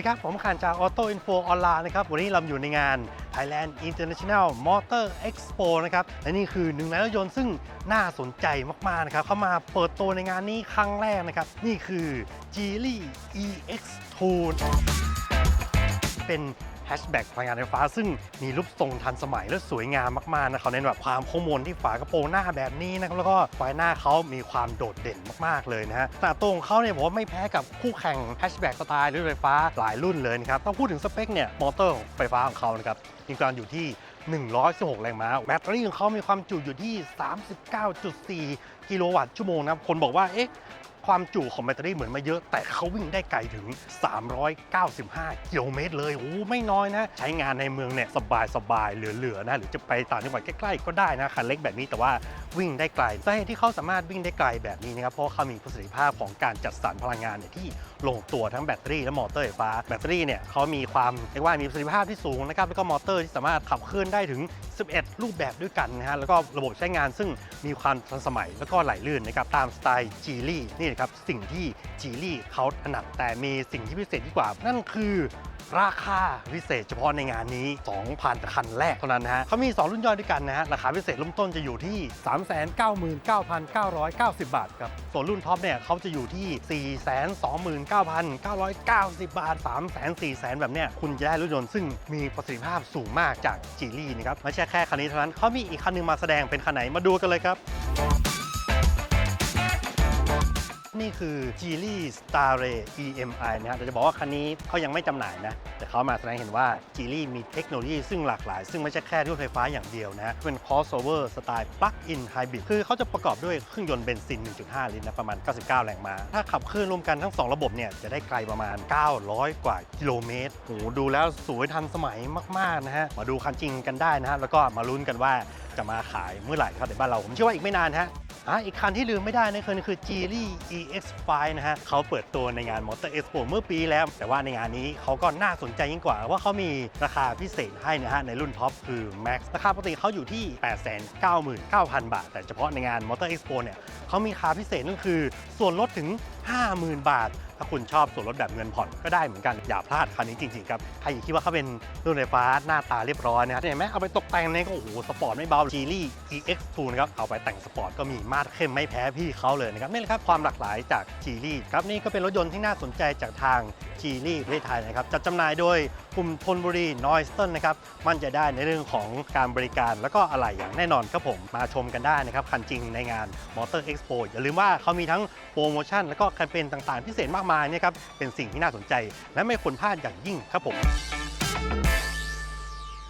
ดีครับ ผมขานจาก Auto Info ออนไลน์นะครับ วันนี้เราอยู่ในงาน Thailand International Motor Expo นะครับ และนี่คือหนึ่งในรถยนต์ซึ่งน่าสนใจมากๆนะครับ เข้ามาเปิดตัวในงานนี้ครั้งแรกนะครับ นี่คือ Geely EX2 เป็น แฮชแบ็กพลังงานไฟฟ้า ซึ่งมีรูปทรงทันสมัยและสวยงามมากๆนะเขาเน้นแบบความโค้งมนที่ฝากระโปรงหน้าแบบนี้นะครับแล้วก็ไฟหน้าเขามีความโดดเด่นมากๆเลยนะฮะแต่ตัวของเขาเนี่ยผมว่าไม่แพ้กับคู่แข่งแฮชแบ็กสไตล์รถไฟฟ้าหลายรุ่นเลยนะครับต้องพูดถึงสเปคเนี่ยมอเตอร์ไฟฟ้าของเขานะครับมีการอยู่ที่116 แรงม้า แบตเตอรี่ของเขามีความจุอยู่ที่ 39.4 กิโลวัตต์ชั่วโมงนะครับ คนบอกว่า เอ๊ะ ความจุของแบตเตอรี่เหมือนมาเยอะ แต่เขาวิ่งได้ไกลถึง 395 กิโลเมตรเลยโอ้ไม่น้อยนะ ใช้งานในเมืองเนี่ยสบายสบายๆเหลือๆนะ หรือจะไปต่างจังหวัดใกล้ๆก็ได้นะคันเล็กแบบนี้แต่ว่าวิ่งได้ไกลสาเหตุที่เขาสามารถวิ่งได้ไกลแบบนี้นะครับเพราะเขามีประสิทธิภาพของการจัดสรรพลังงานเนี่ยที่ลงตัวทั้งแบตเตอรี่และมอเตอร์ไฟฟ้าแบตเตอรี่เนี่ยเขามีความเรียกว่ามีประสิทธิภาพที่สูงนะครับแล้วก็มอเตอร์ที่สามารถขับเคลื่อนได้ถึง 11 รูปแบบด้วยกันนะฮะแล้วก็ระบบใช้งานซึ่งมีความทันสมัยแล้วก็ไหลลื่นนะครับตามสไตล์จีลี่นี่นะครับสิ่งที่จีลี่เขาถนัดแต่มีสิ่งที่พิเศษยิ่งกว่า นั่นคือราคาพิเศษเฉพาะในงานนี้ 2,000 คันแรกเท่านั้นนะฮะเขามี 2 รุ่นย่อยด้วยกันนะฮะ ราคาพิเศษเริ่มต้นจะอยู่ที่ 399,990 บาทครับ ส่วนรุ่นท็อปเนี่ยเขาจะอยู่ที่ 429,990 บาท 3,400,000 แบบเนี้ยคุณจะได้รถยนต์ซึ่งมีประสิทธิภาพสูงมากจากจีลี่นะครับ ไม่ใช่แค่คันนี้เท่านั้นเขามีอีกคันหนึงมาแสดงเป็นคันไหนมาดูกันเลยครับ นี่คือ g e l y Starray EMI นะฮะแต่จะบอกว่าคันนี้เขายังไม่จำหน่ายนะ แต่เขามาแสดงเห็นว่า g e l y มีเทคโนโลยีซึ่งหลากหลาย ซึ่งไม่ใช่แค่รถไฟฟ้าอย่างเดียวนะฮะเป็น crossover สไตล์ plug-in hybrid คือเขาจะประกอบด้วยเครื่องยนต์เบนซิน 1.5 ลิตรนะประมาณ 99 แรงม้า ถ้าขับเคลื่อนรวมกันทั้ง 2 ระบบเนี่ยจะได้ไกลประมาณ 900 กว่ากิโลเมตรโหดูแล้วสวยทันสมัยมากๆนะฮะมาดูคันจริงกันได้นะฮะแล้วก็มาลุ้นกันว่าจะมาขายเมื่อไหร่ครับในบ้านเราผมเชื่อว่าอีกไม่นานฮะ อะอีกคันที่ลืมไม่ได้นะคือคือ Geely EX5 นะฮะเขาเปิดตัวในงาน Motor Expo เมื่อปีแล้ว แต่ว่าในงานนี้เขาก็น่าสนใจยิ่งกว่า ว่าเขามีราคาพิเศษให้นะฮะในรุ่นท็อปคือ Max ราคาปกติเขาอยู่ที่ 899,000 บาท แต่เฉพาะในงาน Motor Expo เนี่ยเขามีราคาพิเศษนั่นคือส่วนลดถึง 50,000 บาท ถ้าคุณชอบส่วนลดแบบเงินผ่อนก็ได้เหมือนกัน อย่าพลาดคันนี้จริงๆครับ ใครคิดว่าเขาเป็นรุ่นไฟฟ้าหน้าตาเรียบร้อยนะครับเห็นไหมเอาไปตกแต่งเนี่ยก็โอ้โหสปอร์ตไม่เบาจีลี่ EX2 นะครับเอาไปแต่งสปอร์ตก็มีมาตรเข้มไม่แพ้พี่เขาเลยนะครับนี่แหละครับความหลากหลายจากจีลี่ครับนี่ก็เป็นรถยนต์ที่น่าสนใจจากทาง ทีรี่ประเทศไทยนะครับจัดจำหน่ายโดยกลุ่มธนบุรีนอยสตันนะครับมั่นใจได้ในเรื่องของการบริการแล้วก็อะไรอย่างแน่นอนครับผมมาชมกันได้นะครับคันจริงในงานมอเตอร์เอ็กซ์โปอย่าลืมว่าเขามีทั้งโปรโมชั่น แล้วก็แคมเปญต่างๆ พิเศษมากมายเนะครับเป็นสิ่งที่น่าสนใจ และไม่ควรพลาดอย่างยิ่งครับผม